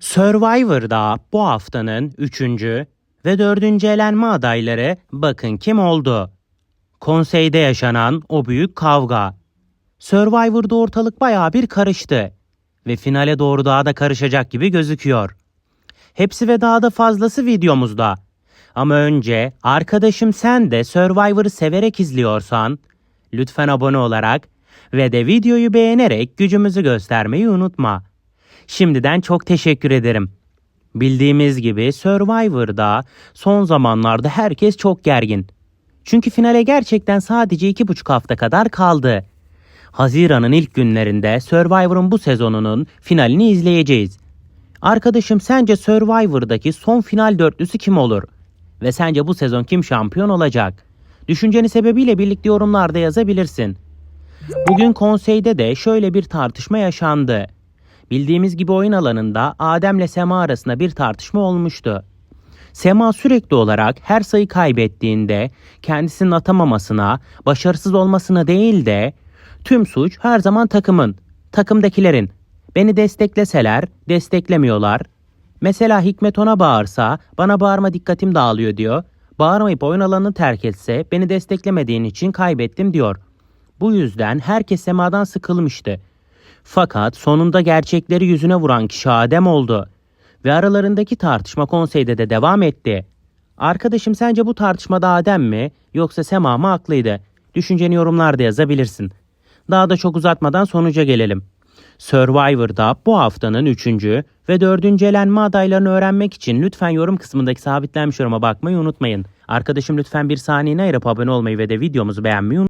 Survivor'da bu haftanın 3. ve 4. elenme adayları bakın kim oldu. Konseyde yaşanan o büyük kavga. Survivor'da ortalık bayağı bir karıştı ve finale doğru daha da karışacak gibi gözüküyor. Hepsi ve daha da fazlası videomuzda. Ama önce arkadaşım sen de Survivor'ı severek izliyorsan lütfen abone olarak ve de videoyu beğenerek gücümüzü göstermeyi unutma. Şimdiden çok teşekkür ederim. Bildiğimiz gibi Survivor'da son zamanlarda herkes çok gergin. Çünkü finale gerçekten sadece iki buçuk hafta kadar kaldı. Haziran'ın ilk günlerinde Survivor'ın bu sezonunun finalini izleyeceğiz. Arkadaşım sence Survivor'daki son final dörtlüsü kim olur? Ve sence bu sezon kim şampiyon olacak? Düşünceni sebebiyle birlikte yorumlarda yazabilirsin. Bugün konseyde de şöyle bir tartışma yaşandı. Bildiğimiz gibi oyun alanında Adem'le Sema arasında bir tartışma olmuştu. Sema sürekli olarak her sayı kaybettiğinde kendisinin atamamasına, başarısız olmasına değil de tüm suç her zaman takımın, takımdakilerin. Beni destekleseler, desteklemiyorlar. Mesela Hikmet ona bağırsa, bana bağırma dikkatim dağılıyor diyor. Bağırmayıp oyun alanını terk etse, beni desteklemediğin için kaybettim diyor. Bu yüzden herkes Sema'dan sıkılmıştı. Fakat sonunda gerçekleri yüzüne vuran kişi Adem oldu. Ve aralarındaki tartışma konseyde de devam etti. Arkadaşım sence bu tartışmada Adem mi yoksa Sema mı haklıydı? Düşünceni yorumlarda yazabilirsin. Daha da çok uzatmadan sonuca gelelim. Survivor'da bu haftanın 3. ve 4. elenme adaylarını öğrenmek için lütfen yorum kısmındaki sabitlenmiş yoruma bakmayı unutmayın. Arkadaşım lütfen bir saniyene ayırıp abone olmayı ve de videomuzu beğenmeyi unutmayın.